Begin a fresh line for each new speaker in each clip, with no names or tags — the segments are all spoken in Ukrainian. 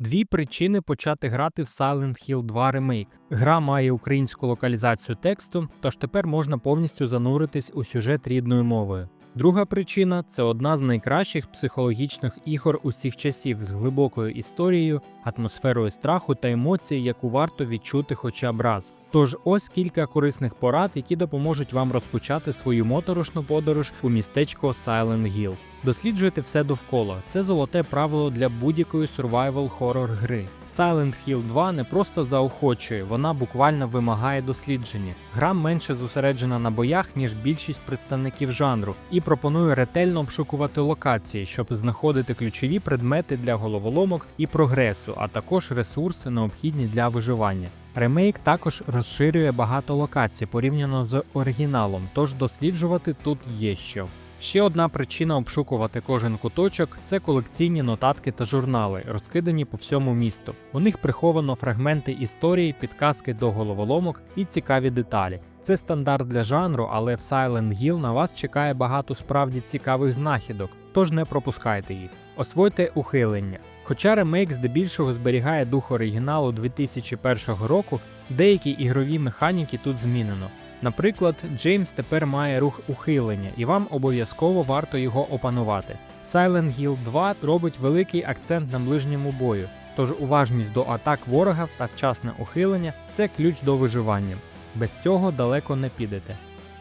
Дві причини почати грати в Silent Hill 2 Remake. Гра має українську локалізацію тексту, тож тепер можна повністю зануритись у сюжет рідною мовою. Друга причина це одна з найкращих психологічних ігор усіх часів з глибокою історією, атмосферою страху та емоцій, яку варто відчути хоча б раз. Тож ось кілька корисних порад, які допоможуть вам розпочати свою моторошну подорож у містечко Silent Hill. Досліджуйте все довкола. Це золоте правило для будь-якої survival horror гри. Silent Hill 2 не просто заохочує, вона буквально вимагає дослідження. Гра менше зосереджена на боях, ніж більшість представників жанру, і пропонує ретельно обшукувати локації, щоб знаходити ключові предмети для головоломок і прогресу, а також ресурси, необхідні для виживання. Ремейк також розширює багато локацій порівняно з оригіналом, тож досліджувати тут є що. Ще одна причина обшукувати кожен куточок це колекційні нотатки та журнали, розкидані по всьому місту. У них приховано фрагменти історії, підказки до головоломок і цікаві деталі. Це стандарт для жанру, але в Silent Hill на вас чекає багато справді цікавих знахідок, тож не пропускайте їх. Освойте ухилення. Хоча ремейк здебільшого зберігає дух оригіналу 2001 року, деякі ігрові механіки тут змінено. Наприклад, Джеймс тепер має рух ухилення, і вам обов'язково варто його опанувати. Silent Hill 2 робить великий акцент на ближньому бою, тож уважність до атак ворога та вчасне ухилення це ключ до виживання. Без цього далеко не підете.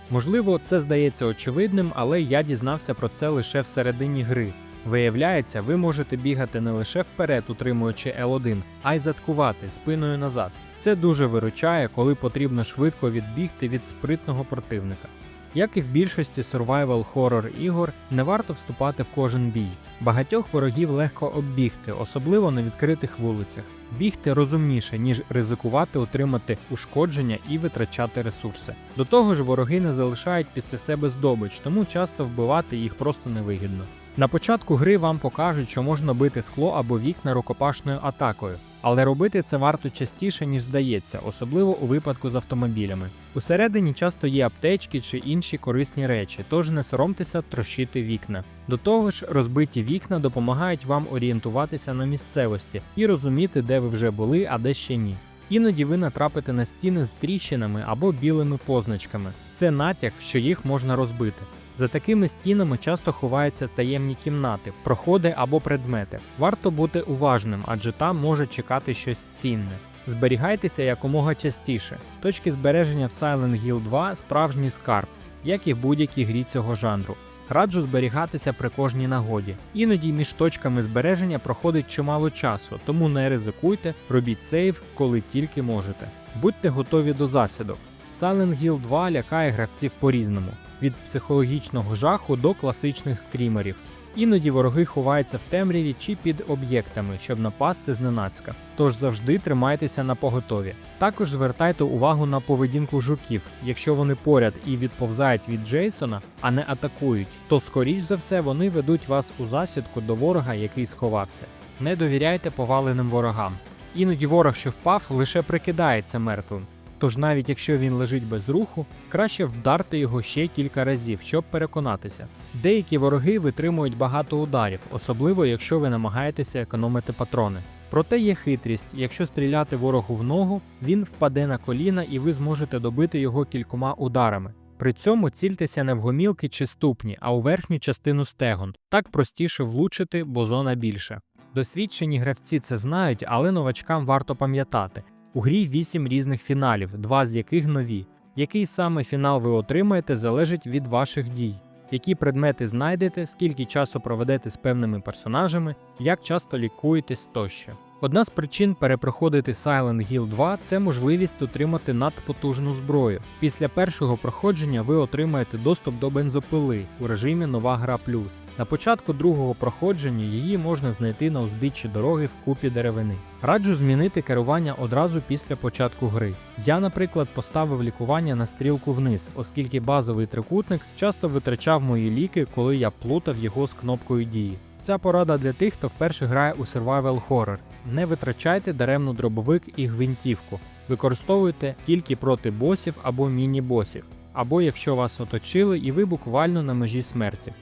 Можливо, це здається очевидним, але я дізнався про це лише всередині гри. Виявляється, ви можете бігати не лише вперед, утримуючи L1, а й заткувати спиною назад. Це дуже виручає, коли потрібно швидко відбігти від спритного противника. Як і в більшості survival horror ігор, не варто вступати в кожен бій. Багатьох ворогів легко оббігти, особливо на відкритих вулицях. Бігти розумніше, ніж ризикувати отримати ушкодження і витрачати ресурси. До того ж, вороги не залишають після себе здобич, тому часто вбивати їх просто невигідно. На початку гри вам покажуть, що можна бити скло або вікна рукопашною атакою, але робити це варто частіше, ніж здається, особливо у випадку з автомобілями. Усередині часто є аптечки чи інші корисні речі, тож не соромтеся трощити вікна. До того ж, розбиті вікна допомагають вам орієнтуватися на місцевості і розуміти, де ви вже були, а де ще ні. Іноді ви натрапите на стіни з тріщинами або білими позначками. Це натяк, що їх можна розбити. За такими стінами часто ховаються таємні кімнати, проходи або предмети. Варто бути уважним, адже там може чекати щось цінне. Зберігайтеся якомога частіше. Точки збереження в Silent Hill 2 справжній скарб, як і в будь-якій грі цього жанру. Раджу зберігатися при кожній нагоді. Іноді між точками збереження проходить чимало часу, тому не ризикуйте, робіть сейв, коли тільки можете. Будьте готові до засідок. Silent Hill 2 лякає гравців по-різному від психологічного жаху до класичних скрімерів. Іноді вороги ховаються в темряві чи під об'єктами, щоб напасти зненацька. Тож завжди тримайтеся на поготові. Також звертайте увагу на поведінку жуків. Якщо вони поряд і відповзають від Джейсона, а не атакують, то скоріш за все вони ведуть вас у засідку до ворога, який сховався. Не довіряйте поваленим ворогам. Іноді ворог, що впав, лише прикидається мертвим. Тож навіть якщо він лежить без руху, краще вдарти його ще кілька разів, щоб переконатися. Деякі вороги витримують багато ударів, особливо якщо ви намагаєтеся економити патрони. Проте є хитрість, якщо стріляти ворогу в ногу, він впаде на коліна і ви зможете добити його кількома ударами. При цьому цільтеся не в гомілки чи ступні, а у верхню частину стегон. Так простіше влучити, бо зона більша. Досвідчені гравці це знають, але новачкам варто пам'ятати. У грі 8 різних фіналів, два з яких нові. Який саме фінал ви отримаєте, залежить від ваших дій. Які предмети знайдете, скільки часу проведете з певними персонажами, як часто лікуєтесь тощо. Одна з причин перепроходити Silent Hill 2 це можливість отримати надпотужну зброю. Після першого проходження ви отримаєте доступ до бензопили у режимі Нова гра плюс. На початку другого проходження її можна знайти на узбіччі дороги в купі деревини. Раджу змінити керування одразу після початку гри. Я, наприклад, поставив лікування на стрілку вниз, оскільки базовий трикутник часто витрачав мої ліки, коли я плутав його з кнопкою дії. Ця порада для тих, хто вперше грає у survival horror. Не витрачайте даремно дробовик і гвинтівку. Використовуйте тільки проти босів або міні-босів, або якщо вас оточили і ви буквально на межі смерті.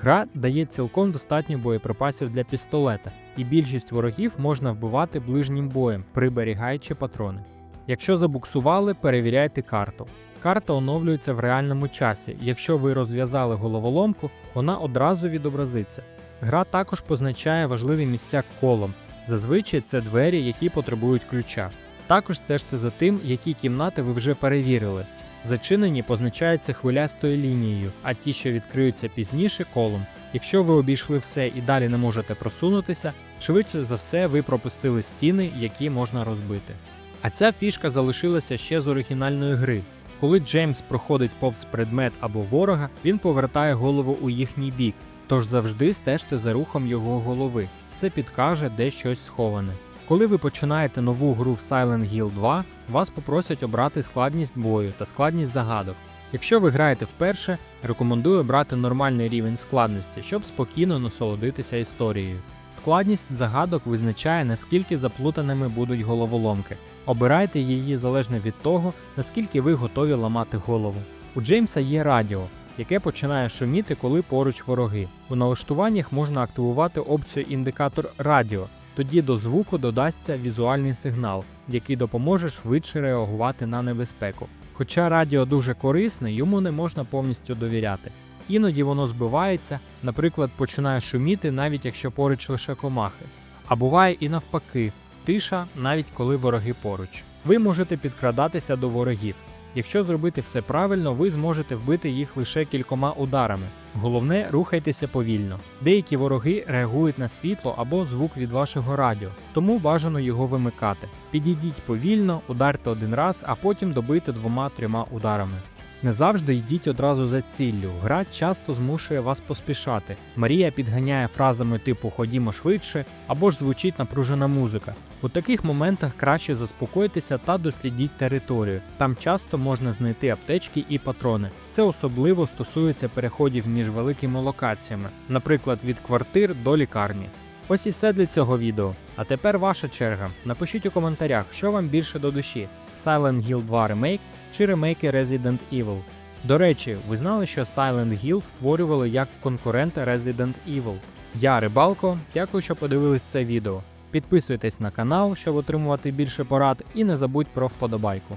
Гра дає цілком достатньо боєприпасів для пістолета, і більшість ворогів можна вбивати ближнім боєм, приберігаючи патрони. Якщо забуксували, перевіряйте карту. Карта оновлюється в реальному часі. Якщо ви розв'язали головоломку, вона одразу відобразиться. Гра також позначає важливі місця колом. Зазвичай це двері, які потребують ключа. Також стежте за тим, які кімнати ви вже перевірили. Зачинені позначаються хвилястою лінією, а ті, що відкриються пізніше, колом. Якщо ви обійшли все і далі не можете просунутися, швидше за все ви пропустили стіни, які можна розбити. А ця фішка залишилася ще з оригінальної гри. Коли Джеймс проходить повз предмет або ворога, він повертає голову у їхній бік, тож завжди стежте за рухом його голови. Це підкаже, де щось сховане. Коли ви починаєте нову гру в Silent Hill 2, вас попросять обрати складність бою та складність загадок. Якщо ви граєте вперше, рекомендую брати нормальний рівень складності, щоб спокійно насолодитися історією. Складність загадок визначає, наскільки заплутаними будуть головоломки. Обирайте її залежно від того, наскільки ви готові ламати голову. У Джеймса є радіо, яке починає шуміти, коли поруч вороги. У налаштуваннях можна активувати опцію індикатор радіо. Тоді до звуку додасться візуальний сигнал, який допоможе швидше реагувати на небезпеку. Хоча радіо дуже корисне, йому не можна повністю довіряти. Іноді воно збивається, наприклад, починає шуміти, навіть якщо поруч лише комахи. А буває і навпаки, тиша, навіть коли вороги поруч. Ви можете підкрадатися до ворогів. Якщо зробити все правильно, ви зможете вбити їх лише кількома ударами. Головне, рухайтеся повільно. Деякі вороги реагують на світло або звук від вашого радіо, тому бажано його вимикати. Підійдіть повільно, ударте один раз, а потім добийте двома-трьома ударами. Не завжди йдіть одразу за ціллю. Гра часто змушує вас поспішати. Марія підганяє фразами типу Ходімо швидше або ж звучить напружена музика. У таких моментах краще заспокойтеся та дослідіть територію. Там часто можна знайти аптечки і патрони. Це особливо стосується переходів між великими локаціями, наприклад, від квартир до лікарні. Ось і все для цього відео. А тепер ваша черга. Напишіть у коментарях, що вам більше до душі: Silent Hill 2 Remake чи ремейки Resident Evil. До речі, ви знали, що Silent Hill створювали як конкурент Resident Evil. Я Рибалко, дякую, що подивились це відео. Підписуйтесь на канал, щоб отримувати більше порад, і не забудь про вподобайку.